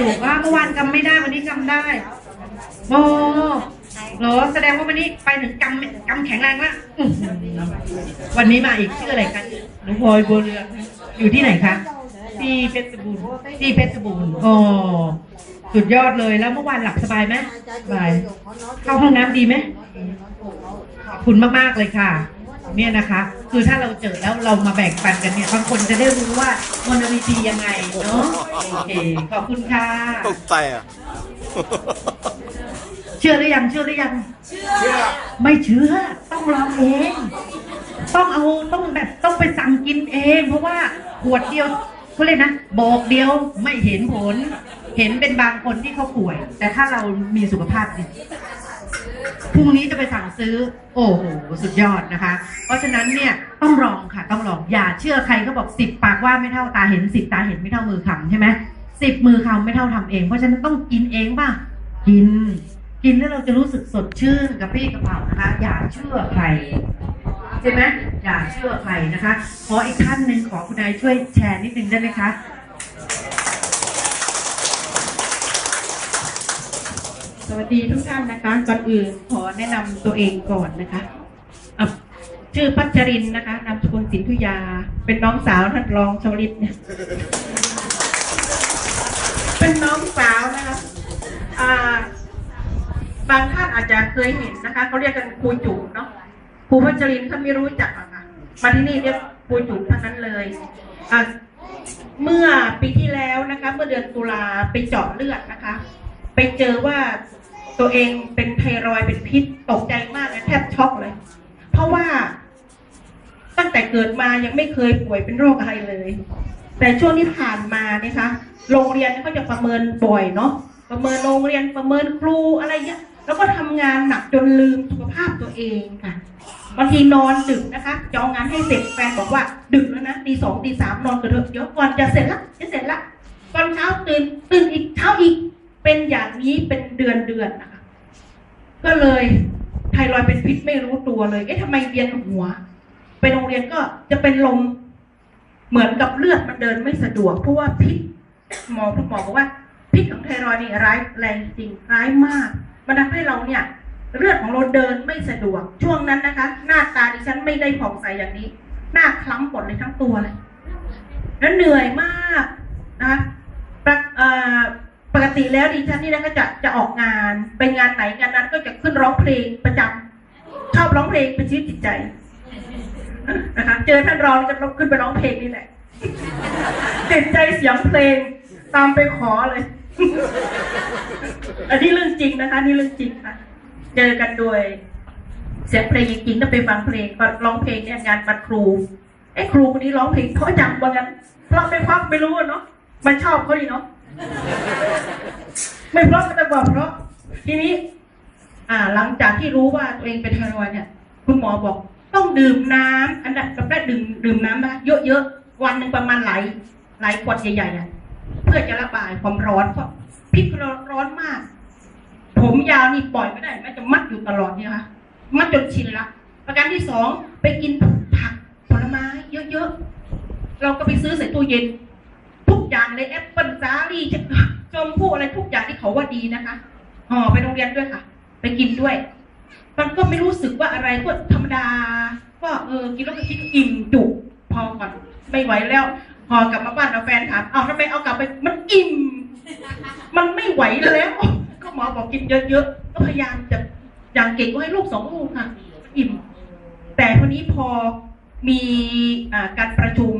ดูว่าเมื่อวานกำไม่ได้วันนี้กำได้โอ้เหรอแสดงว่าวันนี้ไปถึงกำกำแข็งแรงละอื้อหือวันนี้มาอีกชื่ออะไรกันหนูพลอยบัวเรืองอยู่ที่ไหนคะที่เพชรบูรณ์ที่เพชรบูรณ์โอ้สุดยอดเลยแล้วเมื่อวานหลับสบายไหมสบายเข้าห้องน้ำดีไหมขอบคุณมากๆเลยค่ะ เนี่ยนะคะ คือถ้าเราเจอแล้วเรามาแบ่งปันกันเนี่ยบางคนจะได้รู้ว่ามนวิธียังไงเนาะโอเคขอบคุณค่ะตกใจอะ เชื่อหรือยังเชื่อหรือยังเชื่อไม่เชื่อต้องลองเอง ต้องเอาต้องแบบต้องไปสั่งกินเอง เพราะว่าขวดเดียวเขาเรียกนะบอกเดียวไม่เห็นผล เห็นเป็นบางคนที่เขาป่วย แต่ถ้าเรามีสุขภาพดี พรุ่งนี้จะไปสั่งซื้อ โอ้โห สุดยอดนะคะ เพราะฉะนั้นเนี่ยต้องลองค่ะ ต้องลอง อย่าเชื่อใครเขาบอกสิบปากว่าไม่เท่าตาเห็นสิบตาเห็นไม่เท่ามือคำใช่ไหมสิบมือคำไม่เท่าทำเอง เพราะฉะนั้นต้องกินเองป่ะ กิน กินแล้วเราจะรู้สึกสดชื่นกับพี่กระเป๋านะคะ อย่าเชื่อใครใช่ไหมอย่าเชื่อใครนะคะ ขออีกท่านหนึ่งขอคุณนายช่วยแชร์นิดนึงได้ไหมคะ สวัสดีทุกท่านนะคะ ก่อนอื่นขอแนะนำตัวเองก่อนนะคะอะชื่อพัชรินนะคะนามสกุลสินธุยา เป็นน้องสาวท่านรองชวลิตเนี่ย เป็นน้องสาวนะคะอ่าบางท่านอาจจะเคยเห็นนะคะเขาเรียกกันครูจุ๋มเนาะครูพัชรินท่าไม่รู้จักหรอกค่ะมาที่นี่เรียกครูจุ๋มทั้งนั้นเลยอะเมื่อปีที่แล้วนะคะ เมื่อเดือนตุลาไปเจาะเลือดนะคะ ไปเจอว่า ตัวเองเป็นไทรอยเป็นพิษตกใจมากเลยแทบช็อกเลย เพราะว่า ตั้งแต่เกิดมายังไม่เคยป่วยเป็นโรคอะไรเลย แต่ช่วงที่ผ่านมาเนี่ยคะโรงเรียนเขาจะประเมินบ่อยเนาะประเมินโรงเรียนประเมินครูอะไรเงี้ยแล้วก็ทำงานหนักจนลืมสุขภาพตัวเองค่ะบางทีนอนดึกนะคะจะเอางานให้เสร็จแฟนบอกว่า ดึกแล้วนะตีสองตีสามนอนกันเถอะเดี๋ยวก่อนจะเสร็จละจะเสร็จละตอนเช้าตื่นตื่นอีกเช้าอีก เป็นอย่างนี้เป็นเดือนเดือนนะคะ ก็เลยไทรอยด์เป็นพิษไม่รู้ตัวเลย เอ๊ะทำไมเวียนหัว ไปโรงเรียนก็จะเป็นลมเหมือนกับเลือดมันเดินไม่สะดวก เพราะว่าพิษหมอคุณหมอบอกว่า พิษของไทรอยด์นี่ร้ายแรงจริงร้ายมาก มันทำให้เราเนี่ย เลือดของเราเดินไม่สะดวก ช่วงนั้นนะคะ หน้าตาดิฉันไม่ได้ผ่องใสอย่างนี้ หน้าคล้ำหมดเลยทั้งตัวเลยแล้วเหนื่อยมากนะคะ ปกติแล้วดิฉันนี่นะก็จะจะออกงานไปงานไหนงานนั้นก็จะขึ้นร้องเพลงประจำชอบร้องเพลงเป็นชีวิตจิตใจนะคะเจอท่านรองก็ขึ้นไปร้องเพลงนี่แหละติดใจเสียงเพลงตามไปขอเลยอันนี้เรื่องจริงนะคะ นี่เรื่องจริงค่ะ เจอกันโดยเสียงเพลงจริงๆก็ไปฟังเพลงก็ร้องเพลงเนี่ยงานบัตรครูไอ้ครูคนนี้ร้องเพลงเพราะจังว่างั้นเพราะไม่เพราะไม่รู้เนาะมันชอบเขาดีเนาะ ไม่เพราะก็จะบอกเพราะ ทีนี้ อ่า หลังจากที่รู้ว่าตัวเองเป็นไทรอยด์เนี่ย คุณหมอบอก ต้องดื่มน้ำอันดับแรกดื่มดื่มน้ำนะเยอะๆวันหนึ่งประมาณหลายหลายขวดใหญ่ๆอะเพื่อจะระบายความร้อนเพราะพิษร้อนร้อนมาก ผมยาวนี่ปล่อยไม่ได้แม่จะมัดอยู่ตลอดเนี่ยค่ะมัดจนชินละประการที่สองไปกินผักผลไม้เยอะๆเราก็ไปซื้อใส่ตู้เย็น ทุกอย่างเลยแอปเปิลสาลี่ชมพู่อะไรทุกอย่างที่เขาว่าดีนะคะห่อไปโรงเรียนด้วยค่ะ ไปกินด้วย มันก็ไม่รู้สึกว่าอะไรก็ธรรมดา ก็เออกินแล้วก็คิดอิ่มจุกพอก่อนไม่ไหวแล้วพอกลับมาบ้านเอาแฟนถามเอาทำไมเอากลับไปมันอิ่มมันไม่ไหวแล้วก็หมอบอกกินเยอะๆก็พยายามจะอย่างเก่งก็ให้ลูกสองลูกค่ะ อิ่ม แต่ทีนี้พอมีอการประชุม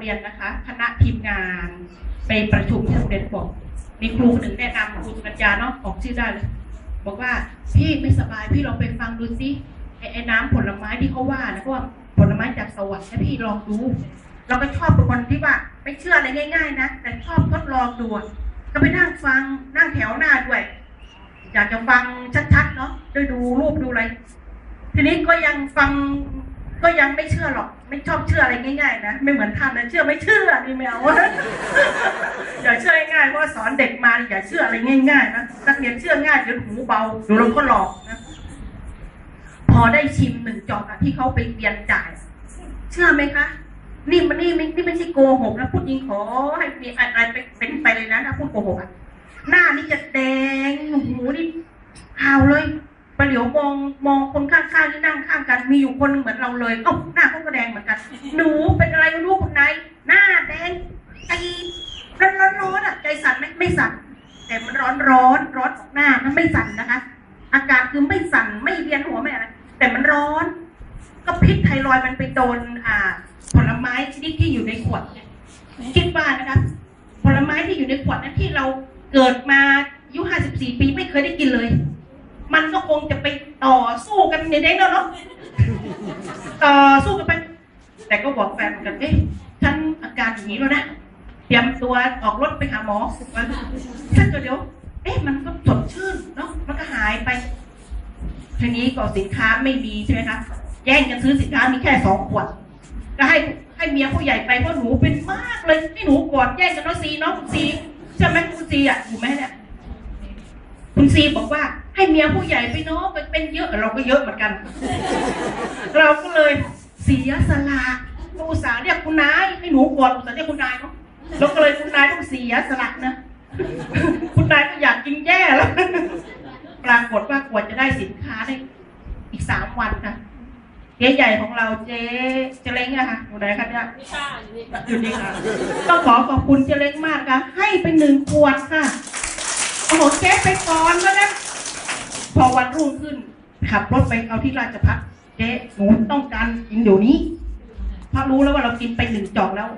เรียนนะคะ คณะทีมงาน ไปประชุมที่โรงเรียนบอกมีครูหนึ่งแนะนำครูสุกัญญาเนาะออกชื่อได้เลยบอกว่าพี่ไม่สบายพี่ลองไปฟังดูสิไอ้ไอ้น้ำผลไม้ที่เขาว่านะเพราะว่าผลไม้จากสวรรค์นะพี่ลองดู เราก็ชอบเป็นคนที่ว่าไม่เชื่ออะไรง่าย ๆ นะแต่ชอบทดลองดูก็ไปนั่งฟังนั่งแถวหน้าด้วย อยากจะฟังชัดๆเนาะด้วยดูรูปดูอะไร ทีนี้ก็ยังฟัง ก็ยังไม่เชื่อหรอก ไม่ชอบเชื่ออะไรง่ายๆนะไม่เหมือนท่านนะเชื่อไม่เชื่อนี่ไม่เอาอย่าเชื่อง่ายๆเพราะว่าสอนเด็กมาอย่าเชื่ออะไรง่ายๆนะนักเรียนเชื่อง่ายเดี๋ยวหูเบาเดี๋ยวเราก็หลอกนะพอได้ชิมหนึ่งจอกที่เขาไปเรียนจ่าย เชื่อไหมคะนี่มันนี่ไม่นี่ไม่ใช่โกหกนะพูดจริงขอให้มีอะไรเป็นไปเลยนะถ้าพูดโกหกอะหน้านี่จะแดงโอ้โหนี่ขาวเลย ประเหลียวมองมองคนข้างๆที่นั่งข้างกัน มีอยู่คนหนึ่งเหมือนเราเลยเอ้าหน้าเขาก็แดงเหมือนกัน หนูเป็นอะไรไม่รู้คุณนหน้าแดงใจร้อนร้อนอะใจสั่นไหมไม่สั่นแต่มันร้อนร้อนร้อนออกหน้ามันไม่สั่นนะคะ อาการคือไม่สั่นไม่เวียนหัวไม่อะไรแต่มันร้อน ก็พิษไทรอยมันไปโดนอ่า ผลไม้ชนิดที่อยู่ในขวดคิดว่านะคะผลไม้ที่อยู่ในขวดนั้นที่เราเกิดมาอายุ54 ปีไม่เคยได้กินเลย มันก็คงจะไปต่อสู้กันในนี้แล้วเนาะต่อสู้กันไป แต่ก็บอกแฟนเหมือนกันเอ๊ะฉันอาการอย่างนี้แล้วนะเตรียมตัวออกรถไปหาหมอถ้าเกิดเดี๋ยว เอ๊ะมันก็สดชื่นเนาะมันก็หายไปทีนี้ก็สินค้าไม่มีใช่ไหมคะแย่งกันซื้อสินค้ามีแค่สองขวดก็ให้ให้เมียผู้ใหญ่ไปเพราะหนูเป็นมากเลยให้หนูกอดแย่งกันเนาะซีเนาะคุณซีใช่ไหมคุณซีอะอยู่ไหมเนี่ย คุณซีบอกว่าให้เมียผู้ใหญ่ไปเนาะเป็นเป็นเยอะเราก็เยอะเหมือนกัน เราก็เลยเสียสละก็อุตส่าห์เรียกคุณนายให้หนูกอดอุตส่าห์เรียกคุณนายเนาะเราก็เลยคุณนายต้องเสียสละนะคุณนายก็อยากกินแย่แล้วปรากฏว่ากว่าจะได้สินค้าได้อีกสามวันค่ะเจ๊ใหญ่ของเราเจ๊เจเล้งอะค่ะอยู่ไหนคะเนี่ยอยู่นี่ค่ะต้องขอขอบคุณเจเล้งมากค่ะให้ไปหนึ่งขวดค่ะ โอ้โหเจ๊ไปก่อนแล้วนะพอวันรุ่งขึ้น ขับรถไปเอาที่ราชพัฒน์เจ๊หนูต้องการกินเดี๋ยวนี้เพราะรู้แล้วว่าเรากินไปหนึ่งจอกแล้ว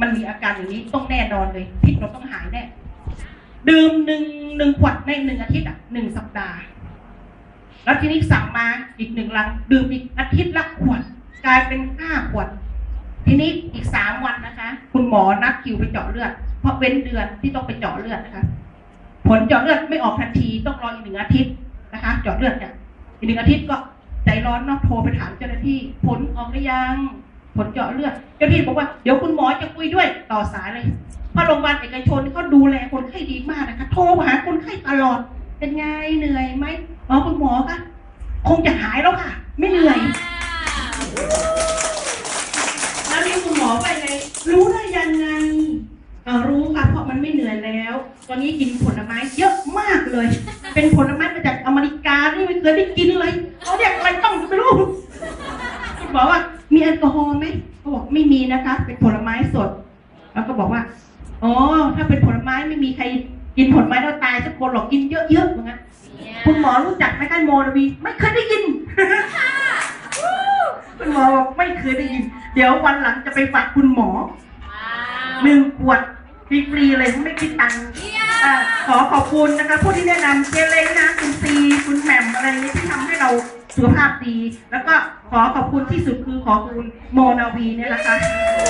มันมีอาการอย่างนี้ต้องแน่นอนเลยพิษเราต้องหายแน่ดื่มหนึ่งหนึ่งขวดในหนึ่งอาทิตย์อะหนึ่งสัปดาห์ แล้วทีนี้สั่งมาอีกหนึ่งลัง ดื่มอีกอาทิตย์ละขวด กลายเป็นห้าขวด ทีนี้อีกสามวันนะคะ คุณหมอนัดคิวไปเจาะเลือด เพราะเว้นเดือนที่ต้องไปเจาะเลือดนะคะ ผลเจาะเลือดไม่ออกทันทีต้องรออีกหนึ่งอาทิตย์นะคะเจาะเลือดเนี่ยอีกหนึ่งอาทิตย์ก็ใจร้อนเนาะโทรไปถามเจ้าหน้าที่ผลออกหรือยัง ผลเจาะเลือดเจ้าหน้าที่บอกว่าเดี๋ยวคุณหมอจะคุยด้วยต่อสายเลยเพราะโรงพยาบาลเอกชนเขาดูแลคนไข้ดีมากนะคะ โทรหาคนไข้ตลอด เป็นไงเหนื่อยไหมอ๋อคุณหมอคะคงจะหายแล้วค่ะ ไม่เหนื่อย แล้วนี่คุณหมอไปไงรู้ได้ยังไง แล้วก็บอกว่าอ๋อถ้าเป็นผลไม้ไม่มีใครกินผลไม้แล้วตายสักคนหรอกกินเยอะๆเหมือนกันคุณหมอรู้จักไหมคะโมนาวีไม่เคยได้ยินคุณหมอบอกไม่เคยได้ยิน เดี๋ยววันหลังจะไปฝากคุณหมอหนึ่งขวดฟรีๆเลยไม่คิดตังค์อ่าขอขอบคุณนะคะผู้ที่แนะนำเจเล้งนะคุณซีคุณแหม่มอะไรนี้ที่ทำให้เราสุขภาพดี แล้วก็ขอขอบคุณที่สุดคือขอขอบคุณโมนาวีเนี่ยนะคะโอ้